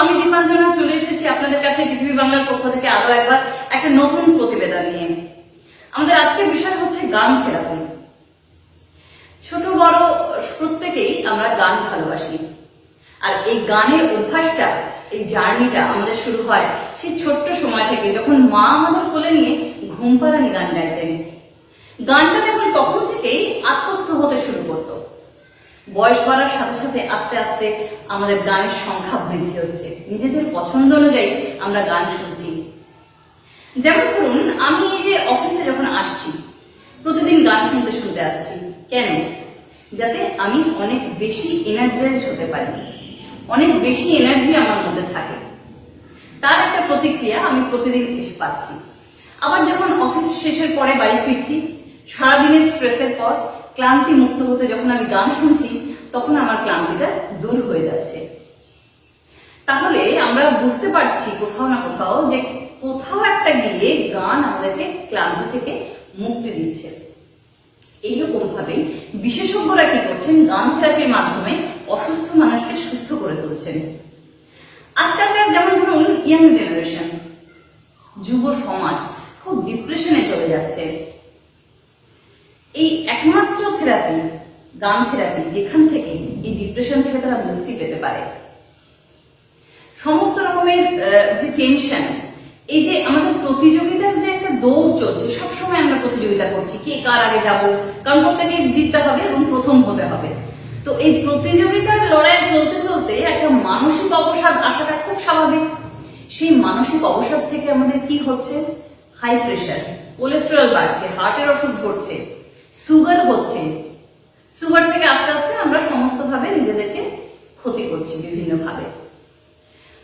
আমি দীপাঞ্জনা, চলে এসেছি আপনাদের কাছে টিটিভি বাংলার পক্ষ থেকে আরও একবার একটা নতুন প্রতিবেদন নিয়ে। আমাদের আজকের বিষয় হচ্ছে গান থেরাপি ছোট, বড়, প্রত্যেকেই আমরা গান ভালোবাসি। আর এই গানের অভ্যাসটা, এই জার্নিটা আমাদের শুরু হয় সেই ছোট্ট সময় থেকে, যখন মা আমাদের কোলে নিয়ে ঘুম পাড়ানি গান গাইতেন। গানটা যখন তখন থেকেই আত্মস্থ হতে শুরু করতো। বয়স বাড়ার সাথে সাথে আস্তে আস্তে আমাদের গানের সংখ্যা বৃদ্ধি হচ্ছে। নিজেদের পছন্দ অনুযায়ী আমরা গান শুনছি। যেমন ধরুন, আমি এই যে অফিসে যখন আসছি, প্রতিদিন গান শুনতে শুনতে আসছি। কেন? যাতে আমি অনেক বেশি এনার্জাইজ হতে পারি। অনেক বেশি এনার্জি আমার মধ্যে থাকে। তার একটা প্রতিক্রিয়া আমি প্রতিদিন এসে পাচ্ছি। আবার যখন অফিস শেষের পরে বাড়ি ফিরছি সারাদিনের স্ট্রেসের পর ক্লান্তি মুক্ত হতে যখন আমি গান শুনছি, তখন আমার ক্লান্তিটা দূর হয়ে যাচ্ছে। তাহলে আমরা বুঝতে পারছি কোথাও না কোথাও যে কোথাও একটা গিয়ে গান আমাদেরকে ক্লান্তি থেকে মুক্তি দিচ্ছে। এইরকম ভাবে বিশেষজ্ঞরা কি করছেন? গান থেরাপির মাধ্যমে অসুস্থ মানুষকে সুস্থ করে তুলছেন। আজকালকার যেমন ধরুন ইয়াং জেনারেশন, যুব সমাজ খুব ডিপ্রেশনে চলে যাচ্ছে। এই একমাত্র থেরাপি গান থেরাপি যেখান থেকে এই ডিপ্রেশন থেকে তারা মুক্তি পেতে পারে। সমস্ত রকমের যে টেনশন এই যে আমাদের প্রতিযোগিতার যে একটা দৌড় চলছে, সবসময় আমরা প্রতিযোগিতা করছি, কে কার আগে যাব কারণ প্রত্যেকে জিততে হবে এবং প্রথম হতে হবে। তো এই প্রতিযোগিতার লড়াই চলতে চলতে একটা মানসিক অবসাদ আসাটা খুব স্বাভাবিক। সেই মানসিক অবসাদ থেকে আমাদের কি হচ্ছে? হাই প্রেশার কোলেস্টেরল বাড়ছে হার্টের অসুখ ধরছে। সুগার হচ্ছে। সুগার থেকে আস্তে আস্তে আমরা সমস্ত ভাবে নিজেদেরকে ক্ষতি করছি বিভিন্ন ভাবে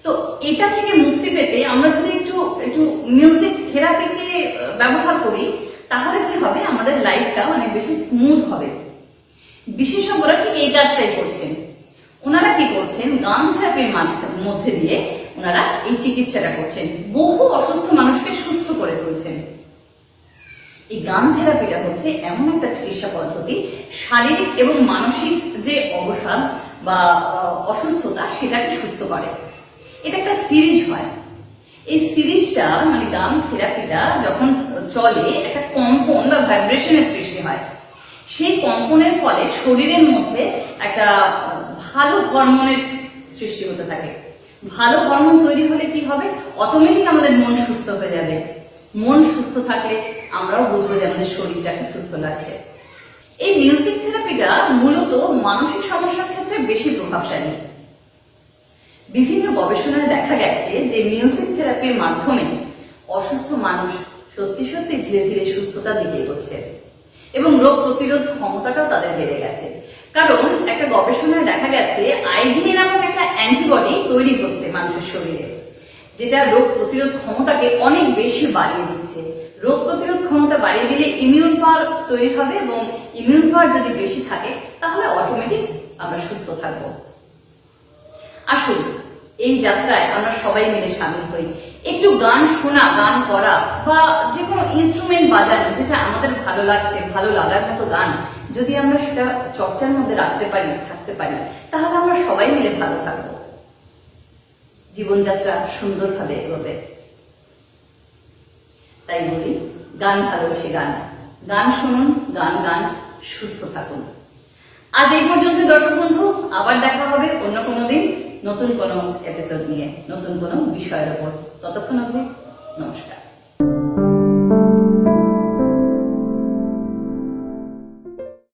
তো এটা থেকে মুক্তি পেতে আমরা যদি একটু একটু মিউজিক থেরাপিকে ব্যবহার করি, তাহলে কি হবে? আমাদের লাইফটা অনেক বেশি স্মুথ হবে। বিশেষজ্ঞরা ঠিক এই কাজটাই করছেন। ওনারা কি করছেন? গান থেরাপির মধ্যে দিয়ে ওনারা এই চিকিৎসাটা করছেন। বহু অসুস্থ মানুষকে সুস্থ করে তুলছেন। এই গান থেরাপিটা হচ্ছে এমন একটা চিকিৎসা পদ্ধতি, শারীরিক এবং মানসিক যে অবসাদ বা অসুস্থতা সেটাকে সুস্থ করে। এটা একটা সিরিজ হয়। এই সিরিজটা মানে গান থেরাপিটা যখন চলে, একটা কম্পন বা ভাইব্রেশনের সৃষ্টি হয়। সেই কম্পনের ফলে শরীরের মধ্যে একটা ভালো হরমোনের সৃষ্টি হতে থাকে। ভালো হরমোন তৈরি হলে কি হবে? অটোমেটিক আমাদের মন সুস্থ হয়ে যাবে। মন সুস্থ থাকলে আমরাও বুঝব যে আমাদের শরীরটাকে সুস্থ লাগছে। এই মিউজিক থেরাপিটা মূলত মানসিক সমস্যার ক্ষেত্রে বেশি প্রভাবশালী। বিভিন্ন গবেষণায় দেখা গেছে যে মিউজিক থেরাপির মাধ্যমে অসুস্থ মানুষ সত্যি সত্যি ধীরে ধীরে সুস্থতার দিকে এগোচ্ছে এবং রোগ প্রতিরোধ ক্ষমতাটাও তাদের বেড়ে গেছে। কারণ একটা গবেষণায় দেখা গেছে আইজিএ নামক একটা অ্যান্টিবডি তৈরি হচ্ছে মানুষের শরীরে। যেটা রোগ প্রতিরোধ ক্ষমতাকে অনেক বেশি বাড়িয়ে দিচ্ছে। রোগ প্রতিরোধ ক্ষমতা বাড়িয়ে দিলে ইমিউন পাওয়ার তৈরি হবে এবং ইমিউন পাওয়ার যদি বেশি থাকে, তাহলে অটোমেটিক আমরা সুস্থ থাকব। আসুন, এই যাত্রায় আমরা সবাই মিলে সামিল হই। একটু গান শোনা, গান করা বা যে কোনো ইনস্ট্রুমেন্ট বাজানো, যেটা আমাদের ভালো লাগছে, ভালো লাগার মতো গান, যদি আমরা সেটা চর্চার মধ্যে রাখতে পারি, থাকতে পারি, তাহলে আমরা সবাই মিলে ভালো থাকব। জীবনযাত্রা সুন্দরভাবে এগোবে। তাই বলি, গান ভালোবাসি গান। গান শুনুন, গান গান, সুস্থ থাকুন। আজ এই পর্যন্ত দর্শক বন্ধু, আবার দেখা হবে অন্য কোনো দিন নতুন কোনো এপিসোড নিয়ে, নতুন কোনো বিষয়ের ওপর। ততক্ষণ অবধি নমস্কার।